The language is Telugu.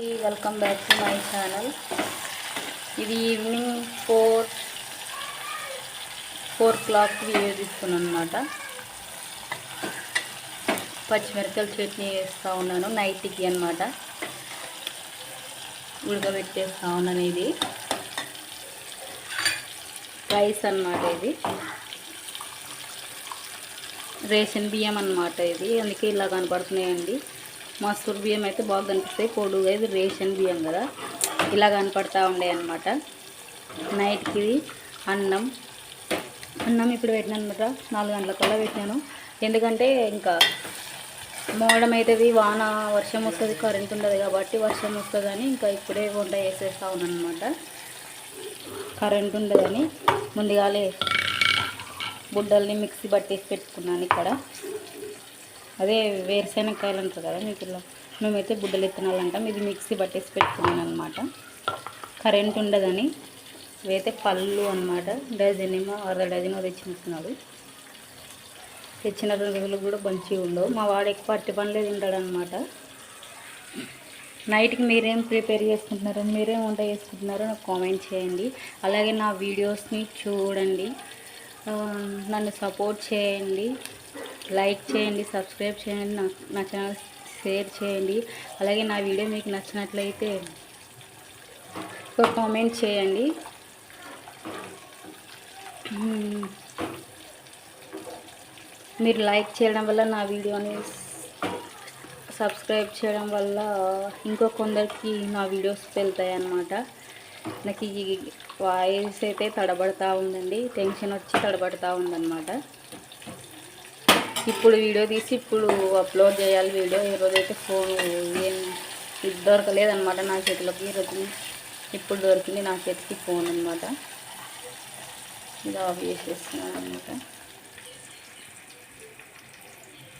Welcome back to my channel. ఇది evening four four clock video తీసుకున్నాను అనమాట పచ్చిమిరపకాయల చట్నీ వేస్తూ ఉన్నాను నైట్కి అనమాట ఉడకబెట్టేస్తూ ఉన్నాను ఇది. రైస్ అన్నమాట ఇది. రేషన్ బియ్యం అన్నమాట ఇది అందుకే ఇలా కనపడుతున్నాయండి. మసూర్ బియ్యం అయితే బాగా కనిపిస్తాయి. పొడుగా ఇది రేషన్ బియ్యం కదా. ఇలా కనపడతా ఉండే అనమాట నైట్కి ఇది అన్నం. అన్నం ఇప్పుడు పెట్టినాను అనమాట. నాలుగు గంటలకల్లా పెట్టినాను. ఎందుకంటే ఇంకా మోడం అవుతుంది వాన వర్షం వస్తుంది కరెంట్ ఉండదు కాబట్టి వర్షం వస్తుందని ఇంకా ఇప్పుడే వంట వేసేస్తా ఉన్నాను అనమాట కరెంట్ ఉండదని ముందుగాలే గుడ్డల్ని మిక్సీ పట్టేసి పెట్టుకున్నాను ఇక్కడ. అదే వేరుశెనగకాయలు అంటారు కదా మీకు ఇలా. మేమైతే బుడ్డలు ఇత్తనాలు అంటాం ఇది మిక్సీ పట్టేసి పెట్టుకున్నాను అనమాట కరెంట్ ఉండదని ఇవైతే పళ్ళు అనమాట డజన్ ఏమో అర్ధ డజన్ తెచ్చినట్టున్నాడు తెచ్చిన రోజులు కూడా మంచిగా ఉండవు. మా వాడు ఎక్కువ అట్టి పనులే తింటాడు అనమాట నైట్కి మీరేం ప్రిపేర్ చేసుకుంటున్నారో? మీరేం వంట చేసుకుంటున్నారో? నాకు కామెంట్ చేయండి. అలాగే నా వీడియోస్ని చూడండి. నన్ను సపోర్ట్ చేయండి. లైక్ చేయండి సబ్స్క్రైబ్ చేయండి నా ఛానల్ షేర్ చేయండి. అలాగే నా వీడియో మీకు నచ్చినట్లయితే ఒక కామెంట్ చేయండి. మీరు లైక్ చేయడం వల్ల నా వీడియోని సబ్స్క్రైబ్ చేయడం వల్ల ఇంకో కొందరికి నా వీడియోస్ వెళ్తాయి అన్నమాట నాకు ఈ వాయిస్ అయితే తడబడతా ఉందండి. టెన్షన్ వచ్చి తడబడతా ఉందన్నమాట. ఇప్పుడు వీడియో తీసి ఇప్పుడు అప్లోడ్ చేయాలి వీడియో. ఈరోజు అయితే ఫోన్ ఏం ఇది దొరకలేదనమాట నా చేతిలోకి ఈరోజు ఇప్పుడు దొరికింది నా చేతికి ఫోన్ అనమాట ఇది ఆఫ్ చేసేస్తున్నాను అనమాట